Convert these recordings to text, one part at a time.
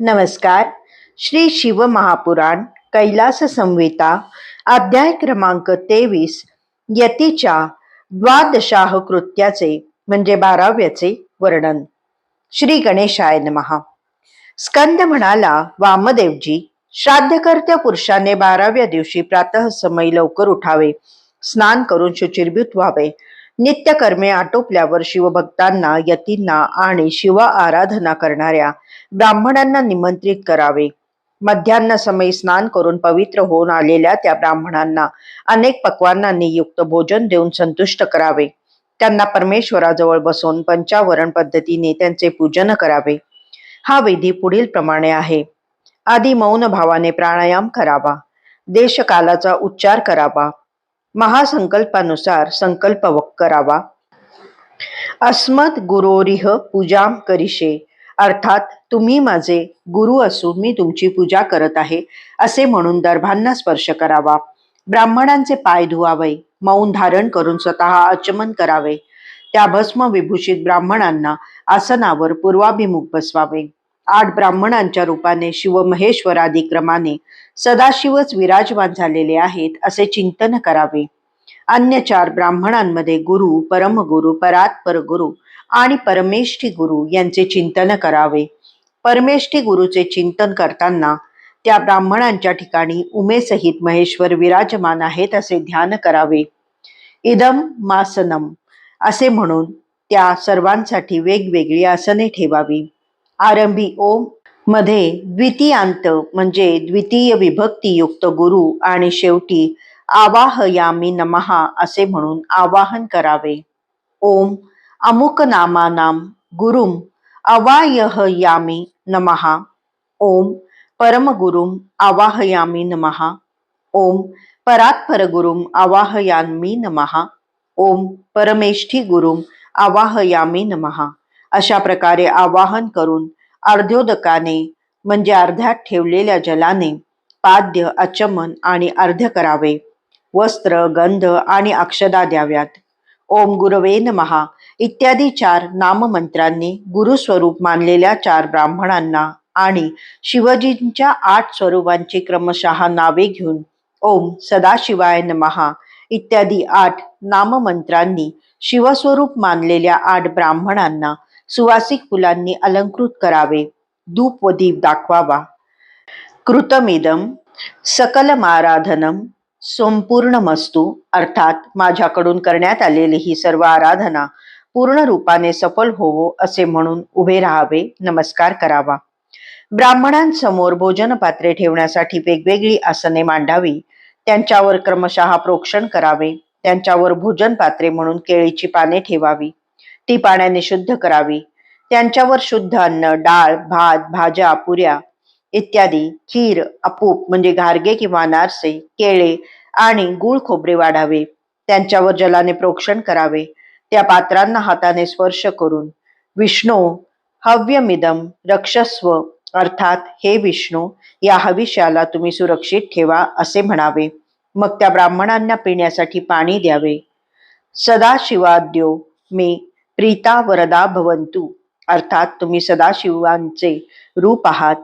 नमस्कार. श्री शिव महापुराण कैलास संहिता अध्याय क्रमांक तेवीस यतीच्या द्वादशाह कृत्याचे म्हणजे बाराव्याचे वर्णन. श्री गणेशाय नमहा स्कंद म्हणाला वामदेवजी श्राद्धकर्त्या पुरुषाने बाराव्या दिवशी प्रातः समय लवकर उठावे स्नान करून शुचिर्भूत व्हावे नित्यकर्मे आटोपल्यावर शिवभक्तांना यतींना आणि शिव आराधना करणाऱ्या ब्राह्मणांना निमंत्रित करावे. मध्यान्ह समय स्नान करून पवित्र होऊन आलेल्या त्या ब्राह्मणांना अनेक पक्वांनांनी युक्त भोजन देऊन संतुष्ट करावे. त्यांना परमेश्वराजवळ बसून पंचावरण पद्धतीने त्यांचे पूजन करावे. हा विधी पुढील प्रमाणे आहे. आधी मौन भावाने प्राणायाम करावा. देशकालाचा उच्चार करावा. महासंकल्पानुसार संकल्प करावा अस्मद गुरोरिह पूजाम करिशे अर्थात तुम्ही माझे गुरु असून मी तुमची पूजा करत आहे असे म्हणून दर्भांना स्पर्श करावा. ब्राह्मणांचे पाय धुवावे मौन धारण करून स्वतः आचमन करावे. त्या भस्म विभूषित ब्राह्मणांना आसनावर पूर्वाभिमुख बसवावे. आठ ब्राह्मणांच्या रूपाने शिव क्रमाने सदाशिवच विराजमान झालेले आहेत असे चिंतन करावे. अन्य चार ब्राह्मणांमध्ये गुरु परमगुरु परात्पर गुरु आणि परमेष्ठी गुरु यांचे चिंतन करावे. परमेष्ठी गुरुचे चिंतन करताना त्या ब्राह्मणांच्या ठिकाणी उमेसहित महेश्वर विराजमान आहेत असे ध्यान करावे. इदम मासनम असे म्हणून त्या सर्वांसाठी वेगवेगळी आसने ठेवावी. आरंभी ओम. मध्ये द्वितीयांत म्हणजे द्वितीय विभक्ती युक्त गुरु आणि शेवटी आवाहयामी नमहा असे म्हणून आवाहन करावे. ओम. अमुक नामानाम गुरुम अवायहयामी नमहा ओम. परमगुरुम आवाहयामी नमहा ओम. परात्परगुरुम आवाहयामी नमहा ओम. परमेष्ठी गुरुम आवाहयामी नमहा अशा प्रकारे आवाहन करून अर्ध्योदकाने म्हणजे अर्ध्यात ठेवलेल्या जलाने पाद्य अचमन आणि अर्ध्य करावे. वस्त्र गंध आणि अक्षदा द्याव्यात. ओम गुरवे महा इत्यादी चार नाममंत्रांनी गुरुस्वरूप मानलेल्या चार ब्राह्मणांना आणि शिवजींच्या आठ स्वरूपांची क्रमशः नावे घेऊन ओम सदाशिवाय नमहा. इत्यादी आठ नाममंत्रांनी शिवस्वरूप मानलेल्या आठ ब्राह्मणांना सुवासिक फुलांनी अलंकृत करावे. धूप व दीप दाखवावा. कृतमिदम संपूर्ण मस्तू अर्थात माझ्याकडून करण्यात आलेली ही सर्व आराधना पूर्ण रूपाने सफल होवो असे म्हणून उभे राहावे नमस्कार करावा. ब्राह्मणांसमोर भोजन पात्रे ठेवण्यासाठी वेगवेगळी आसने मांडावी. त्यांच्यावर क्रमशः प्रोक्षण करावे. त्यांच्यावर भोजन पात्रे म्हणून केळीची पाने ठेवावी. ती पाण्याने शुद्ध करावी. त्यांच्यावर शुद्ध अन्न डाळ भात भाज्या पुऱ्या इत्यादी खीर अपूप म्हणजे घारगे किंवा नारसे केळे आणि गुळ खोबरे वाढावे. त्यांच्यावर जलाने प्रोक्षण करावे. त्या पात्रांना हाताने स्पर्श करून विष्णू हव्यमिदम रक्षस्व अर्थात हे विष्णू या हविष्याला तुम्ही सुरक्षित ठेवा असे म्हणावे. मग त्या ब्राह्मणांना पिण्यासाठी पाणी द्यावे. सदाशिवाद्यो मी प्रीता वरदा भवंतु. अर्थात तुम्ही सदाशिवांचे रूप आहात.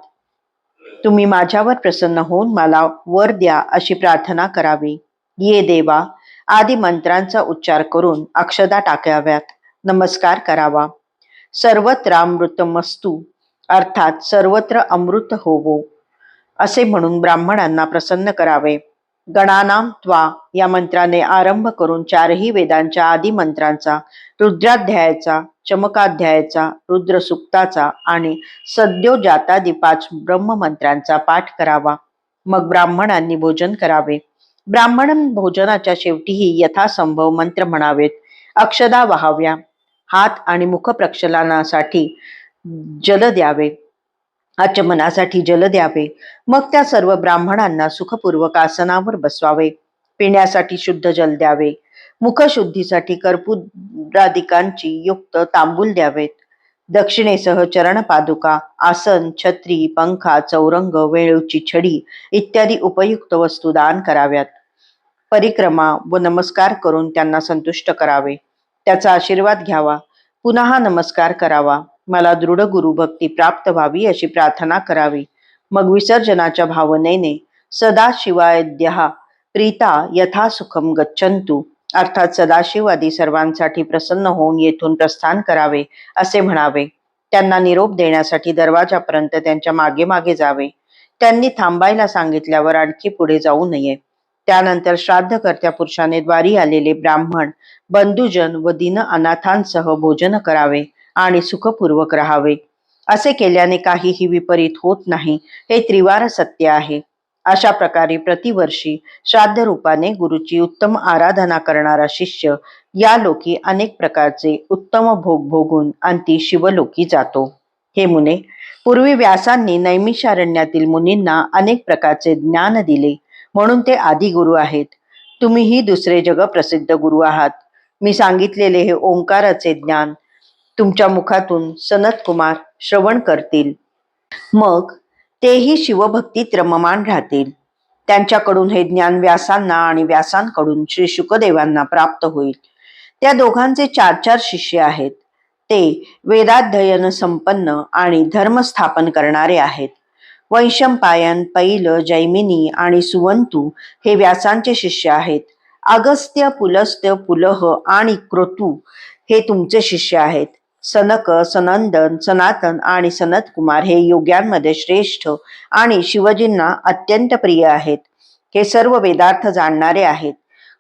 तुम्ही माझ्यावर प्रसन्न होऊन मला वर द्या अशी प्रार्थना करावी. ये देवा आदी मंत्रांचा उच्चार करून अक्षदा टाकाव्यात. नमस्कार करावा. सर्वत्र अमृतमस्तू. अर्थात सर्वत्र अमृत होवो. असे म्हणून ब्राह्मणांना प्रसन्न करावे. गणानाम त्वा या मंत्राने आरंभ करून चारही वेदांच्या आदी मंत्रांचा रुद्राध्यायाचा चमकाध्यायाचा रुद्रसुक्ताचा आणि सद्योजातादी पाच ब्रह्ममंत्रांचा पाठ करावा. मग ब्राह्मणांनी भोजन करावे. ब्राह्मण भोजनाच्या शेवटीही यथासंभव मंत्र म्हणावेत. अक्षदा वाहाव्या. हात आणि मुख प्रक्षलनासाठी जल द्यावे. आचमनासाठी जल द्यावे. मग त्या सर्व ब्राह्मणांना सुखपूर्वक आसनावर बसवावे. पिण्यासाठी शुद्ध जल द्यावे. मुखशुद्धीसाठी कर्पूराधिकांची युक्त तांबूल द्यावेत. दक्षिणेसह चरण पादुका आसन छत्री पंखा चौरंग वेळूची छडी इत्यादी उपयुक्त वस्तू दान कराव्यात. परिक्रमा व नमस्कार करून त्यांना संतुष्ट करावे. त्याचा आशीर्वाद घ्यावा. पुन्हा नमस्कार करावा. मला दृढ गुरुभक्ती प्राप्त व्हावी अशी प्रार्थना करावी. मग विसर्जनाच्या भावनेने सदाशिवायद्या प्रीता यथा सुखम गच्छंतु अर्थात सदाशिववादी सर्वांसाठी प्रसन्न होऊन येथून प्रस्थान करावे असे म्हणावे. त्यांना निरोप देण्यासाठी दरवाजापर्यंत त्यांच्या मागे मागे जावे. त्यांनी थांबायला सांगितल्यावर आणखी पुढे जाऊ नये. त्यानंतर श्राद्धकर्त्या पुरुषाने द्वारी आलेले ब्राह्मण बंधुजन व दिन अनाथांसह भोजन करावे. आणि सुखपूर्वक राहावे. असे केल्याने काहीही विपरीत होत नाही. हे त्रिवार सत्य आहे. अशा प्रकारे प्रतिवर्षी श्राद्ध रूपाने गुरुची उत्तम आराधना करणारा शिष्य या लोकी अनेक प्रकारचे उत्तम भोग भोगून अंती शिवलोकी जातो. हे मुने पूर्वी व्यासांनी नैमिषारण्यातील मुनींना अनेक प्रकारचे ज्ञान दिले. म्हणून ते आदी गुरु आहेत. तुम्हीही दुसरे जगप्रसिद्ध गुरु आहात. मी सांगितलेले हे ओंकाराचे ज्ञान तुमच्या मुखातून सनत कुमार श्रवण करतील. मग तेही शिवभक्तीत रममान राहतील. त्यांच्याकडून हे ज्ञान व्यासांना आणि व्यासांकडून श्री शुकदेवांना प्राप्त होईल. त्या दोघांचे चार चार शिष्य आहेत. ते वेदाध्ययन संपन्न आणि धर्म स्थापन करणारे आहेत. वैशंपायन पैल जैमिनी आणि सुवंतू हे व्यासांचे शिष्य आहेत. अगस्त्य पुलस्त्य पुलह आणि क्रतू हे तुमचे शिष्य आहेत. सनक सनंदन सनातन आणि सनत कुमार हे योग्यांमध्ये श्रेष्ठ आणि शिवजींना अत्यंत प्रिय आहेत. हे सर्व वेदार्थ जाणणारे आहेत.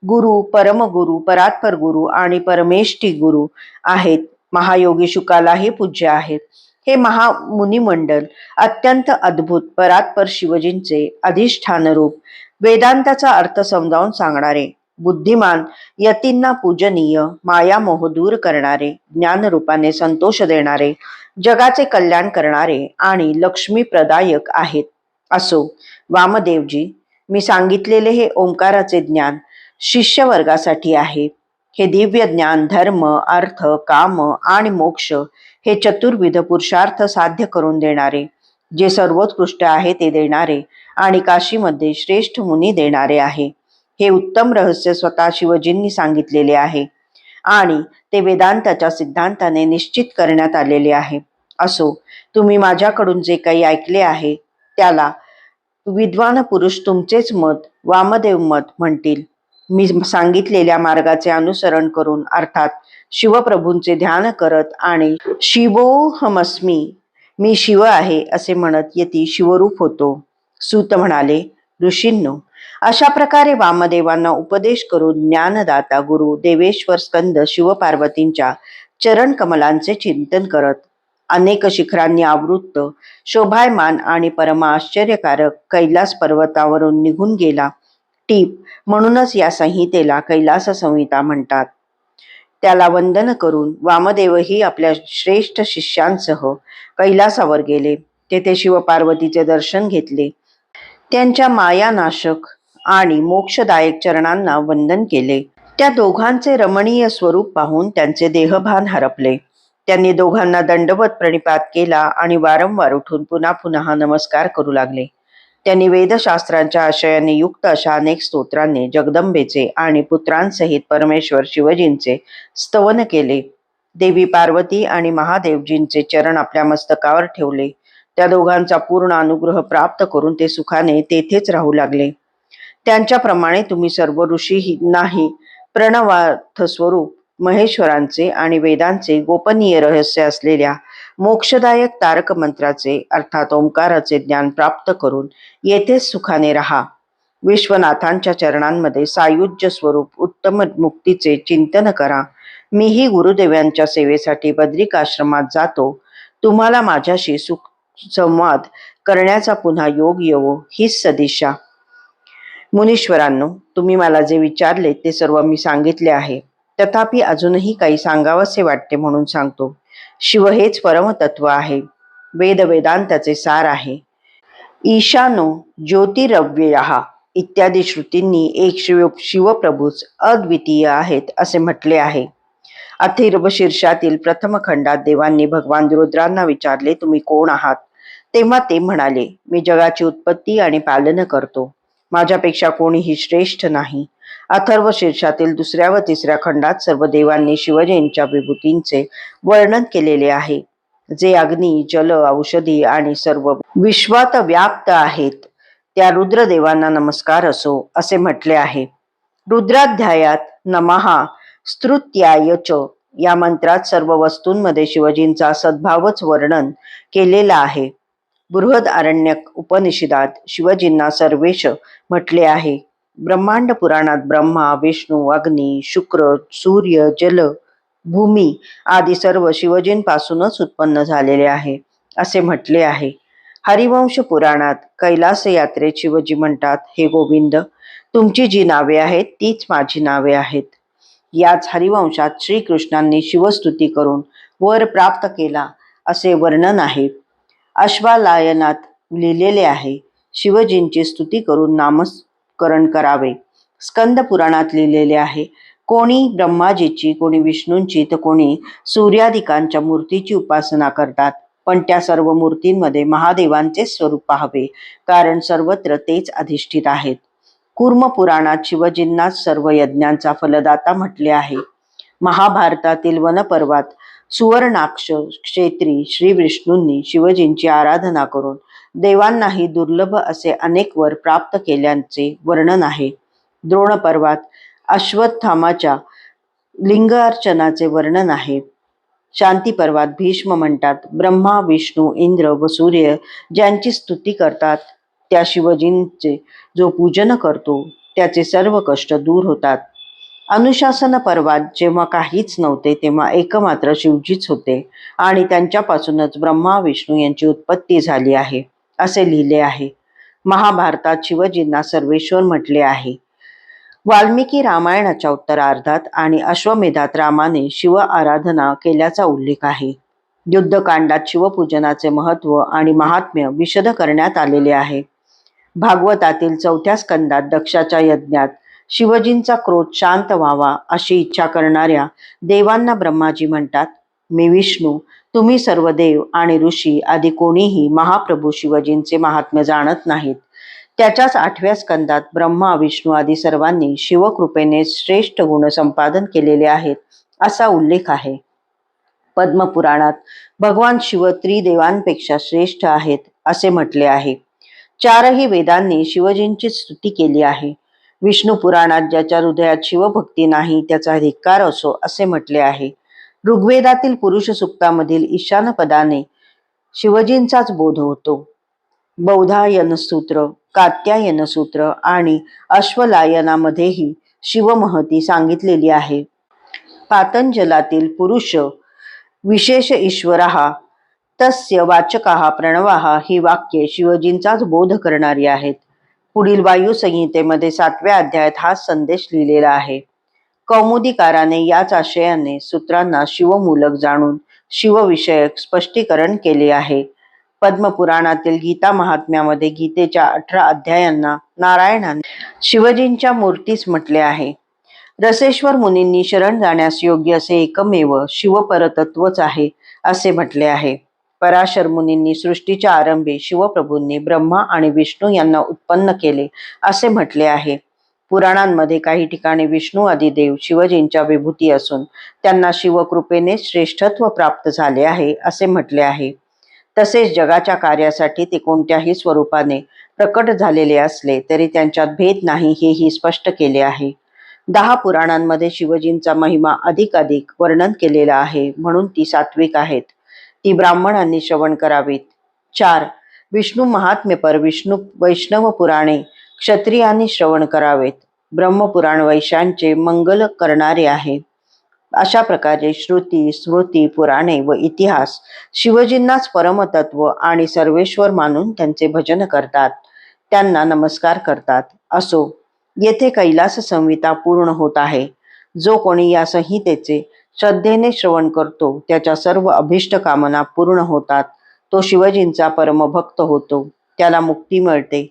गुरु परमगुरु परात्पर गुरु आणि परमेष्ठी गुरु आहेत. महायोगी शुकालाही पूज्य आहेत. हे महामुनिमंडल अत्यंत अद्भुत परात्पर शिवजींचे अधिष्ठान रूप वेदांताचा अर्थ समजावून सांगणारे. बुद्धिमान यतींना पूजनीय मायामोह दूर करणारे ज्ञानरूपाने संतोष देणारे जगाचे कल्याण करणारे आणि लक्ष्मी प्रदायक आहेत. असो वामदेवजी मी सांगितलेले हे ओंकाराचे ज्ञान शिष्य वर्गासाठी आहे. हे दिव्य ज्ञान धर्म अर्थ काम आणि मोक्ष हे चतुर्विध पुरुषार्थ साध्य करून देणारे जे सर्वोत्कृष्ट आहे ते देणारे आणि काशीमध्ये श्रेष्ठ मुनी देणारे आहे. हे उत्तम रहस्य स्वतः शिवजींनी सांगितलेले आहे आणि ते वेदांताच्या सिद्धांताने निश्चित करण्यात आलेले आहे. असो तुम्ही माझ्याकडून जे काही ऐकले आहे त्याला विद्वान पुरुष तुमचेच मत वामदेव मत म्हणतील. मी सांगितलेल्या मार्गाचे अनुसरण करून अर्थात शिवप्रभूंचे ध्यान करत आणि शिवोहमस्मी मी शिव आहे असे म्हणत येते शिवरूप होतो. सूत म्हणाले ऋषींनो अशा प्रकारे वामदेवांना उपदेश करून ज्ञानदाता गुरु देवेश्वर स्कंद शिवपार्वतींच्या चरण कमलांचे चिंतन करत अनेक शिखरांनी आवृत्त शोभायमान आणि परमाश्चर्यकारक कैलास पर्वतावरून निघून गेला. टीप म्हणूनच या संहितेला कैलास संहिता म्हणतात. त्याला वंदन करून वामदेवही आपल्या श्रेष्ठ शिष्यांसह कैलासावर गेले. तेथे शिवपार्वतीचे दर्शन घेतले. त्यांच्या मायानाशक आणि मोक्षदायक चरणांना वंदन केले. त्या दोघांचे रमणीय स्वरूप पाहून त्यांचे देहभान हरपले. त्यांनी दोघांना दंडवत प्रणिपात केला आणि वारंवार उठून पुन्हा पुन्हा नमस्कार करू लागले. त्यांनी वेदशास्त्रांच्या आशयाने युक्त अशा अनेक स्तोत्रांनी जगदंबेचे आणि पुत्रांसहित परमेश्वर शिवजींचे स्तवन केले. देवी पार्वती आणि महादेवजींचे चरण आपल्या मस्तकावर ठेवले. त्या दोघांचा पूर्ण अनुग्रह प्राप्त करून ते सुखाने तेथेच राहू लागले. त्यांच्याप्रमाणे तुम्ही सर्व ऋषींनाही प्रणवार्थ स्वरूप महेश्वरांचे आणि वेदांचे गोपनीय रहस्य असलेल्या मोक्षदायक तारक मंत्राचे अर्थात ओंकाराचे ज्ञान प्राप्त करून येथेच सुखाने राहा. विश्वनाथांच्या चरणांमध्ये सायुज्य स्वरूप उत्तम मुक्तीचे चिंतन करा. मीही गुरुदेवांच्या सेवेसाठी बद्रिकाश्रमात जातो. तुम्हाला माझ्याशी सुख संवाद करण्याचा पुन्हा योग येवो हीच सदिशा मुनीश्वरांनो तुम्ही मला जे विचारले ते सर्व मी सांगितले आहे. तथापि अजूनही काही सांगावसे वाटते म्हणून सांगतो. शिव हेच परमतत्व आहे. वेद वेदांताचे सार आहे. ईशानो ज्योतिरव्यय इत्यादी श्रुतींनी एक शिव शिवप्रभूच अद्वितीय आहेत असे म्हटले आहे. अथिर्व शीर्षातील प्रथम खंडात देवांनी भगवान रुद्रांना विचारले तुम्ही कोण आहात? तेव्हा ते म्हणाले मी जगाची उत्पत्ती आणि पालन करतो. माझ्यापेक्षा कोणीही श्रेष्ठ नाही. अथर्व शीर्षातील दुसऱ्या व तिसऱ्या खंडात सर्व देवांनी शिवजींच्या विभूतींचे वर्णन केलेले आहे. जे अग्नी जल औषधी आणि सर्व विश्वात व्याप्त आहेत त्या रुद्रदेवांना नमस्कार असो असे म्हटले आहे. रुद्राध्यायात नमहा स्तृत्याय च या मंत्रात सर्व वस्तूंमध्ये शिवजींचा सद्भावच वर्णन केलेला आहे. बृहद आरण्यक उपनिषदात शिवजींना सर्वेश म्हटले आहे. ब्रह्मांड पुराणात ब्रह्मा विष्णू अग्नी शुक्र सूर्य जल भूमी आदी सर्व शिवजींपासूनच उत्पन्न झालेले आहे असे म्हटले आहे. हरिवंश पुराणात कैलास यात्रेत शिवजी म्हणतात हे गोविंद तुमची जी नावे आहेत तीच माझी नावे आहेत याच हरिवंशात श्रीकृष्णांनी शिवस्तुती करून वर प्राप्त केला असे वर्णन आहे. अश्वालायनात लिहिलेले आहे. शिवजींची स्तुती करून नामस्करण करावे. स्कंद पुराणात लिहिलेले आहे. कोणी ब्रह्माजीची कोणी विष्णूंची तर कोणी सूर्यादिकांच्या मूर्तीची उपासना करतात. पण त्या सर्व मूर्तींमध्ये महादेवांचे स्वरूप पाहावे कारण सर्वत्र तेच अधिष्ठित आहेत. कुर्म पुराणात शिवजींनाच सर्व यज्ञांचा फलदाता म्हटले आहे. महाभारतातील वनपर्वात सुवर्णाक्ष क्षेत्री श्री विष्णूंनी शिवजींची आराधना करून देवांनाही दुर्लभ असे अनेक वर प्राप्त केल्याचे वर्णन आहे. द्रोण पर्वात अश्वत्थामाच्या लिंगार्चनाचे वर्णन आहे. शांती पर्वात भीष्म म्हणतात ब्रह्मा विष्णू इंद्र व सूर्य ज्यांची स्तुती करतात त्या शिवजींचे जो पूजन करतो त्याचे सर्व कष्ट दूर होतात. अनुशासन पर्वात जेव्हा काहीच नव्हते तेव्हा एकमात्र शिवजीच होते आणि त्यांच्यापासूनच ब्रह्मा विष्णू यांची उत्पत्ती झाली आहे असे लिहिले आहे. महाभारतात शिवजींना सर्वेश्वर म्हटले आहे. वाल्मिकी रामायणाच्या उत्तरार्धात आणि अश्वमेधात रामाने शिव आराधना केल्याचा उल्लेख आहे. युद्धकांडात शिवपूजनाचे महत्त्व आणि महात्म्य विशद करण्यात आलेले आहे. भागवतातील चौथ्या स्कंदात दक्षाच्या यज्ञात शिवजींचा क्रोध शांत व्हावा अशी इच्छा करणाऱ्या देवांना ब्रह्माजी म्हणतात मी विष्णू तुम्ही सर्व देव आणि ऋषी आदी कोणीही महाप्रभू शिवजींचे महात्म्य जाणत नाहीत. त्याच्याच आठव्या स्कंदात ब्रह्मा विष्णू आदी सर्वांनी शिवकृपेने श्रेष्ठ गुण संपादन केलेले आहेत असा उल्लेख आहे. पद्मपुराणात भगवान शिव त्रिदेवांपेक्षा श्रेष्ठ आहेत असे म्हटले आहे. चारही वेदांनी शिवजींची स्तुती केली आहे. विष्णू पुराणात ज्याच्या हृदयात शिवभक्ती नाही त्याचा धिक्कार असो असे म्हटले आहे. ऋग्वेदातील पुरुष सुक्तामधील ईशान पदाने शिवजींचाच बोध होतो. बौधायन सूत्र कात्यायन सूत्र आणि अश्वलायनामध्येही शिवमहती सांगितलेली आहे. पातंजलातील पुरुष विशेष ईश्वरहा तस्य वाचकाहा प्रणवा ही वाक्ये शिवजींचाच बोध करणारी आहेत. पुढील वायू संहितेमध्ये सातव्या अध्यायात हा संदेश लिहिलेला आहे. कौमुदीकाराने याच आशयाने सूत्रांना शिवमूलक जाणून शिवविषयक स्पष्टीकरण केले आहे. पद्मपुराणातील गीता महात्म्यामध्ये गीतेच्या अठरा अध्यायांना नारायणाने शिवजींच्या मूर्तीस म्हटले आहे. रसेश्वर मुनींनी शरण जाण्यास योग्य असे एकमेव शिवपरतत्वच आहे असे म्हटले आहे. पराशर मुनींनी सृष्टीच्या आरंभी शिवप्रभूंनी ब्रह्मा आणि विष्णू यांना उत्पन्न केले असे म्हटले आहे. पुराणांमध्ये काही ठिकाणी विष्णू आदिदेव शिवजींच्या विभूती असून त्यांना शिवकृपेने श्रेष्ठत्व प्राप्त झाले आहे असे म्हटले आहे. तसेच जगाच्या कार्यासाठी ते कोणत्याही स्वरूपाने प्रकट झालेले असले तरी त्यांच्यात भेद नाही हेही स्पष्ट केले आहे. दहा पुराणांमध्ये शिवजींचा महिमा अधिक अधिक वर्णन केलेला आहे म्हणून ती सात्विक आहेत. ती ब्राह्मणांनी श्रवण करावीत. चार. विष्णू महात्म्यपर विष्णू वैष्णव पुराणे क्षत्रियांनी श्रवण करावेत. ब्रह्मपुराण वैशांचे मंगल करणारे आहे. अशा प्रकारे श्रुती स्मृती पुराणे व इतिहास शिवजींनाच परमतत्व आणि सर्वेश्वर मानून त्यांचे भजन करतात. त्यांना नमस्कार करतात. असो येथे कैलास संहिता पूर्ण होत आहे. जो कोणी या संहितेचे श्रद्धेने श्रवण करतो. त्याच्या सर्व अभिष्ट कामना पूर्ण होतात. तो शिवजींचा परमभक्त होतो. त्याला मुक्ती मिळते.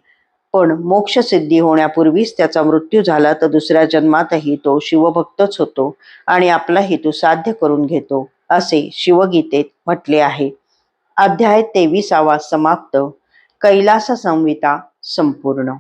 पण मोक्षसिद्धी होण्यापूर्वीच त्याचा मृत्यू झाला तर दुसऱ्या जन्मातही तो शिवभक्तच होतो आणि आपला हेतू साध्य करून घेतो असे शिवगीतेत म्हटले आहे. अध्याय तेविसावा समाप्त. कैलास संहिता संपूर्ण.